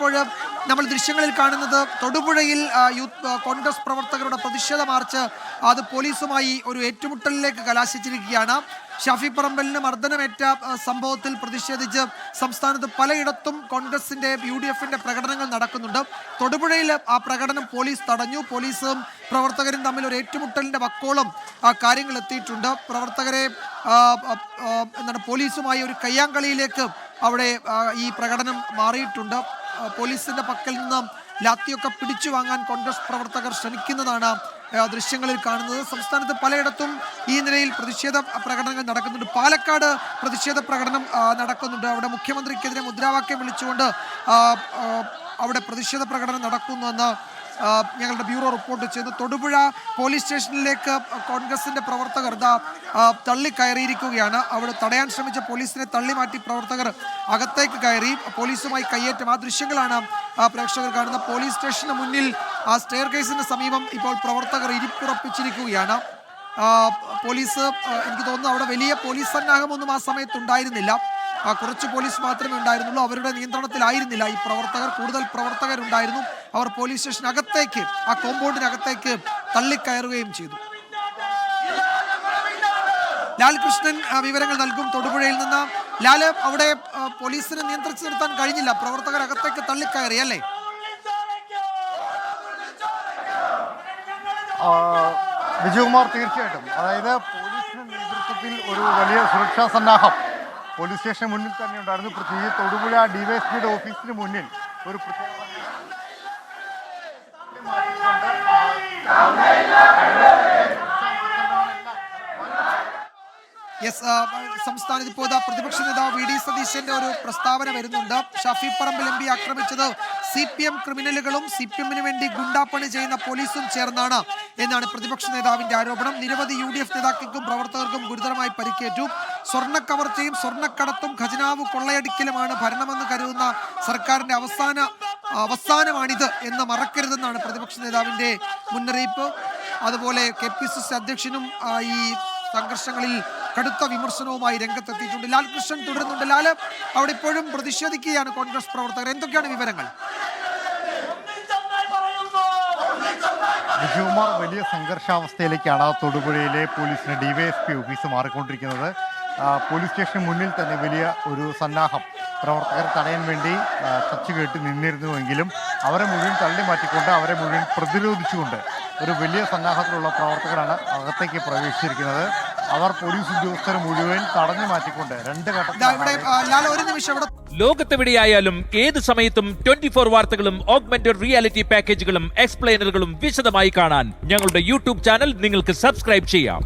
ഇപ്പോൾ നമ്മൾ ദൃശ്യങ്ങളിൽ കാണുന്നത് തൊടുപുഴയിൽ യൂത്ത് കോൺഗ്രസ് പ്രവർത്തകരുടെ പ്രതിഷേധ മാർച്ച് അത് പോലീസുമായി ഒരു ഏറ്റുമുട്ടലിലേക്ക് കലാശിച്ചിരിക്കുകയാണ്. ഷാഫി പറമ്പലിന് മർദ്ദനമേറ്റ സംഭവത്തിൽ പ്രതിഷേധിച്ച് സംസ്ഥാനത്ത് പലയിടത്തും കോൺഗ്രസിന്റെ യു ഡി എഫിന്റെ പ്രകടനങ്ങൾ നടക്കുന്നുണ്ട്. തൊടുപുഴയിൽ ആ പ്രകടനം പോലീസ് തടഞ്ഞു. പോലീസും പ്രവർത്തകരും തമ്മിൽ ഒരു ഏറ്റുമുട്ടലിന്റെ വക്കോളം കാര്യങ്ങൾ എത്തിയിട്ടുണ്ട്. പ്രവർത്തകരെ എന്താണ് പോലീസുമായി ഒരു കയ്യാങ്കളിയിലേക്ക് അവിടെ ഈ പ്രകടനം മാറിയിട്ടുണ്ട്. പോലീസിന്റെ പക്കൽ നിന്ന് ലാത്തിയൊക്കെ പിടിച്ചു വാങ്ങാൻ കോൺഗ്രസ് പ്രവർത്തകർ ശ്രമിക്കുന്നതാണ് ദൃശ്യങ്ങളിൽ കാണുന്നത്. സംസ്ഥാനത്ത് പലയിടത്തും ഈ നിലയിൽ പ്രതിഷേധ പ്രകടനങ്ങൾ നടക്കുന്നുണ്ട്. പാലക്കാട് പ്രതിഷേധ പ്രകടനം നടക്കുന്നുണ്ട്. അവിടെ മുഖ്യമന്ത്രിക്കെതിരെ മുദ്രാവാക്യം വിളിച്ചുകൊണ്ട് അവിടെ പ്രതിഷേധ പ്രകടനം നടക്കുന്നുവെന്ന് ഞങ്ങളുടെ ബ്യൂറോ റിപ്പോർട്ട് ചെയ്തു. തൊടുപുഴ പോലീസ് സ്റ്റേഷനിലേക്ക് കോൺഗ്രസിന്റെ പ്രവർത്തകർ ദാ കയറിയിരിക്കുകയാണ് തള്ളിക്കയറിയിരിക്കുകയാണ്. അവിടെ തടയാൻ ശ്രമിച്ച പോലീസിനെ തള്ളി മാറ്റി പ്രവർത്തകർ അകത്തേക്ക് കയറി പോലീസുമായി കയ്യേറ്റം. ആ ദൃശ്യങ്ങളാണ് പ്രേക്ഷകർ കാണുന്ന പോലീസ് സ്റ്റേഷന് മുന്നിൽ ആ സ്റ്റെയർ കേസിന് സമീപം ഇപ്പോൾ പ്രവർത്തകർ ഇരിപ്പുറപ്പിച്ചിരിക്കുകയാണ്. പോലീസ് എനിക്ക് തോന്നുന്നു അവിടെ വലിയ പോലീസ് സന്നാഹമൊന്നും ആ സമയത്ത് ഉണ്ടായിരുന്നില്ല. കുറച്ച് പോലീസ് മാത്രമേ ഉണ്ടായിരുന്നുള്ളൂ. അവരുടെ നിയന്ത്രണത്തിലായിരുന്നില്ല. ഈ പ്രവർത്തകർ കൂടുതൽ പ്രവർത്തകരുണ്ടായിരുന്നു. അവർ പോലീസ് സ്റ്റേഷനകത്തേക്ക് ആ കോമ്പൗണ്ടിനകത്തേക്ക് തള്ളിക്കയറുകയും ചെയ്തു. ലാൽകൃഷ്ണൻ വിവരങ്ങൾ നൽകും. തൊടുപുഴയിൽ നിന്ന് ലാൽ അവിടെ പോലീസിനെ നിയന്ത്രിച്ചു നിർത്താൻ കഴിഞ്ഞില്ല. പ്രവർത്തകർ അകത്തേക്ക് തള്ളിക്കയറി അല്ലേ? വിജയകുമാർ തീർച്ചയായിട്ടും. അതായത് പോലീസിന്റെ നേതൃത്വത്തിൽ ഒരു വലിയ സുരക്ഷാ സന്നാഹം പോലീസ് സ്റ്റേഷന് മുന്നിൽ തന്നെ ഉണ്ടായിരുന്നു. പ്രത്യേകിച്ച് തൊടുപുഴ ഡിവൈഎസ്പിയുടെ ഓഫീസിന് മുന്നിൽ ഒരു യെസ് സംസ്ഥാനത്ത് ഇപ്പോൾ പ്രതിപക്ഷ നേതാവ് വി ഡി സതീശന്റെ ഒരു പ്രസ്താവന വരുന്നുണ്ട്. ഷഫി പറമ്പിൽ എം പി ആക്രമിച്ചത് സി പി എം ക്രിമിനലുകളും സി പി എമ്മിന് വേണ്ടി ഗുണ്ടാപ്പണി ചെയ്യുന്ന പോലീസും ചേർന്നാണ് എന്നാണ് പ്രതിപക്ഷ നേതാവിന്റെ ആരോപണം. നിരവധി യു ഡി എഫ് നേതാക്കൾക്കും പ്രവർത്തകർക്കും ഗുരുതരമായി പരിക്കേറ്റു. സ്വർണ കവർച്ചയും സ്വർണക്കടത്തും ഖജനാവ് കൊള്ളയടിക്കലുമാണ് ഭരണമെന്ന് കരുതുന്ന സർക്കാരിന്റെ അവസാന അവസാനമാണിത് എന്ന് മറക്കരുതെന്നാണ് പ്രതിപക്ഷ നേതാവിന്റെ മുന്നറിയിപ്പ്. അതുപോലെ കെ പി സി സി അധ്യക്ഷനും ഈ സംഘർഷങ്ങളിൽ കടുത്ത വിമർശനവുമായി രംഗത്തെത്തിയിട്ടുണ്ട്. ലാൽകൃഷ്ണൻ തുടരുന്നുണ്ട്. ലാൽ അവിടെ ഇപ്പോഴും പ്രതിഷേധിക്കുകയാണ് കോൺഗ്രസ് പ്രവർത്തകർ. എന്തൊക്കെയാണ് വിവരങ്ങൾ? വിജയകുമാർ വലിയ സംഘർഷാവസ്ഥയിലേക്കാണ് തൊടുപുഴയിലെ പോലീസിന്റെ ഡിവൈഎസ്പി ഓഫീസ് മാറിക്കൊണ്ടിരിക്കുന്നത്. പോലീസ് സ്റ്റേഷന് മുന്നിൽ തന്നെ വലിയ ഒരു സന്നാഹം പ്രവർത്തകർ തടയാൻ വേണ്ടി ടച്ച് കേട്ട് നിന്നിരുന്നുവെങ്കിലും അവരെ മുഴുവൻ തള്ളി മാറ്റിക്കൊണ്ട് അവരെ മുഴുവൻ പ്രതിരോധിച്ചുകൊണ്ട് ഒരു വലിയ സന്നാഹത്തിലുള്ള പ്രവർത്തകരാണ് അകത്തേക്ക് പ്രവേശിച്ചിരിക്കുന്നത്. അവർ പോലീസ് ഉദ്യോഗസ്ഥർ മുഴുവൻ തടഞ്ഞു മാറ്റിക്കൊണ്ട് രണ്ട് ഇതാ ഇവിടെ ഘട്ടത്തിലാണ് ഒരു നിമിഷം ഇവിടെ. ലോകത്തെവിടെയായാലും ഏത് സമയത്തും ട്വന്റി ഫോർ വാർത്തകളും ഓഗ്മെന്റഡ് റിയാലിറ്റി പാക്കേജുകളും എക്സ്പ്ലെയിനറുകളും വിശദമായി കാണാൻ ഞങ്ങളുടെ യൂട്യൂബ് ചാനൽ നിങ്ങൾക്ക് സബ്സ്ക്രൈബ് ചെയ്യാം.